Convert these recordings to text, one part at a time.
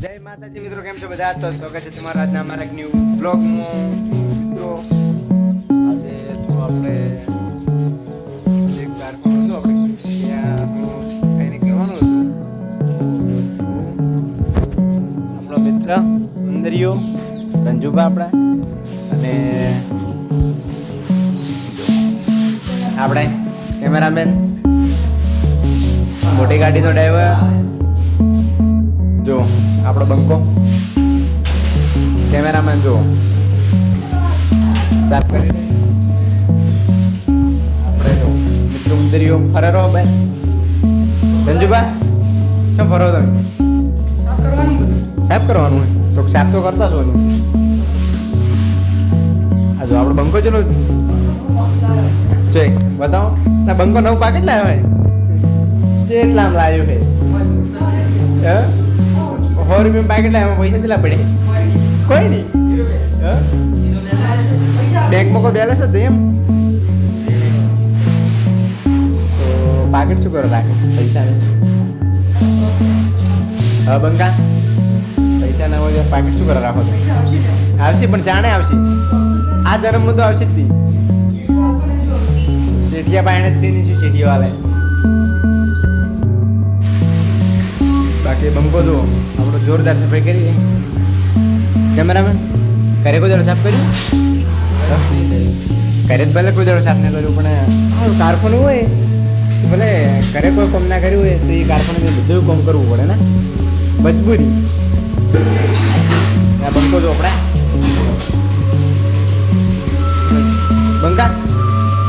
જય માતાજી મિત્રો, કેમ છો બધા? તો સ્વાગત છે તમારા આજના અમારા એક ન્યૂ બ્લોગમાં મિત્રો, આજે તો આપણે એક કારખાનું હતું આપણે કંઈ નીકળવાનું હતું. આપણો મિત્ર ઉંદરીઓ રંજુભા આપણા, અને આપણે કેમેરામેન મોટી ગાડીનો ડ્રાઈવર આપણો બંકો? કેમેરામેન જુઓ. સાફ કરી. આપણે જો ફરે રહો બેન. રંજુબા શું ફરો તમે? સાફ કરવાનું હોય. તો સાફ તો કરતા છો આ જો આપણો બંકો ચલો ચેક બતાવો. ના, બંકો નવું પાકેટ લાવ્યો હોય જેટલા લાવ્યો છે. સો રૂપિયા પેકેટ લાવ્યા એમાં પૈસા કેટલા પડે? કોઈ નહીં? બેંકમાં કોઈ બેલેન્સ જ એમ? તો પાકેટ શું કરો રાખે પૈસા હા, બંકા? પૈસા ના હોય પાકેટ શું કરો રાખો આવશે, પણ જાણે આવશે. આ જન્મ તો આવશે જ નહીં. શેઠિયા પાણી જ છે નહીં શું શેઠિયો આવે. બાકી બંકો જુઓ. જોરદાર સફાઈ કરી કેમેરામેન ઘરે કોઈ દાડો સાફ કર્યું? ઘરે જ ભલે કોઈ દાડો સાફ ન કર્યું, પણ કારખાનું હોય, ભલે ઘરે કોઈ કામ ના કર્યું હોય, તો એ કારખાને બધું કામ કરવું પડે ને. મજબૂરી. આ બંકો આપણે. બંકા,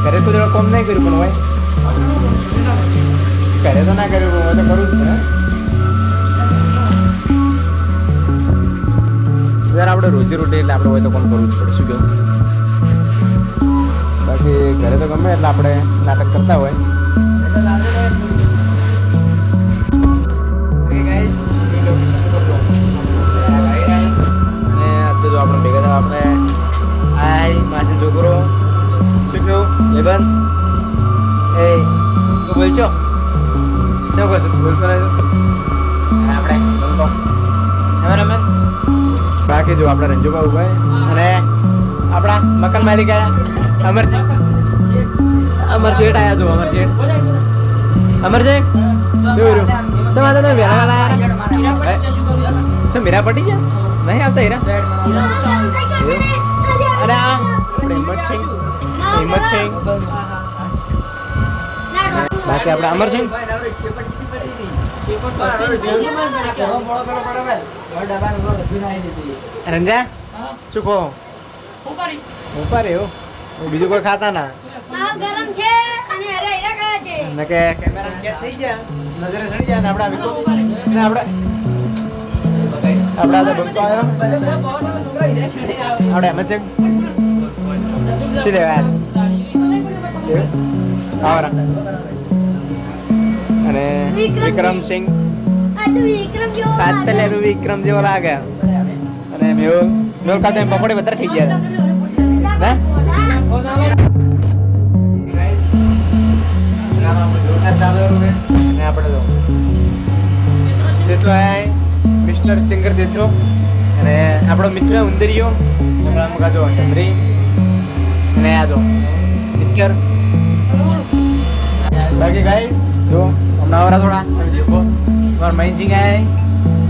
ઘરે કોઈ દાડો કામ નહીં કર્યું પણ હોય. ઘરે તો ના કર્યું હોય તો કરવું જ પડે યાર આપણે રોજી રોટી એટલે આપણે હોય તો કોણ કરવું જ પડે? શું કેવું બાકી ઘરે તો ગમે એટલે આપણે નાટક કરતા હોય. આપણે ભેગા થયા, આપણે આય માસી છોકરો શું કેવું લેબન એ તું બોલશો શું કહો છો? બોલતો આપણે આપણે બોલતો બાકી જો આપણા રંજુભાઈ ઊભા છે. અને આપણા મકાન માલિક આયા. અમર અમર શેઠ આયા જો, અમર શેઠ. અમર શેઠ શું? હે? પટી ગયા? નહીં આવતા હીરા? અરે આ હિંમત છે. છે. બાકી આપણે અમર છે. રંજા? શું કહો? ઉપારી એવું બીજું કોઈ ખાતા ના. ગરમ છે અને હરા હીરા કયા છે? ને કે કેમેરા કેદ થઈ ગયા નજરે ચડી જાય ને આપડા વિકો ને આપણે આપડા તો બંકો આવ્યો. આપણે એમ છે. શું લેવા આવરા અને વિક્રમસિંહ આ તો વિક્રમ જેવો લાગે અને મેહુલ મેહુલ કાતે પકોડી વધારે ખાઈ ગયા. હે? અને આપણે જો જેટલો આય મિસ્ટર સિંગર જેટલો અને આપણો મિત્ર ઉંદરીઓ મુકા ચંદ્રી અને આ જો મિત્ર બાકી ગાઈ જો આવરા થોડા? તમે દેખો તમારા મહિનસિંહ આય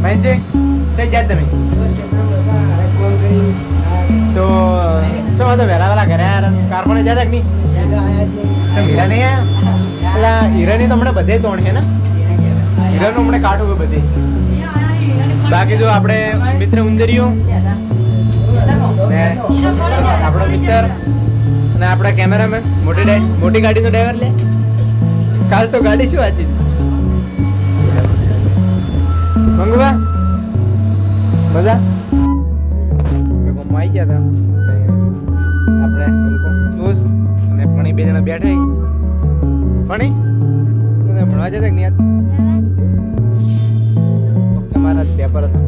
મહિનસિંહ છે જાત તમે. તો, ચો, તો વહેલા વહેલા ઘરે કાર પણ જતા કે નહીં? હીરા નહીં આવ્યા પેલા હીરાની તો હમણાં બધે તોણ છે ને? હીરાનું હમણાં કાઢું કે બધે. બાકી જો આપણે મિત્ર ઉંદરીઓ ને આપણો મિત્ર અને આપણા કેમેરામેન. મોટી મોટી ગાડીનો ડ્રાઈવર લે. કાલ તો ગાડી શું વાંચી? મંગવા મજા? આવી ગયા હતા આપણે દોસ્ત અને પણી બે જણા બેઠા. પણી ભણવા જતા કે નહીં? તમારા જ પેપર હતા.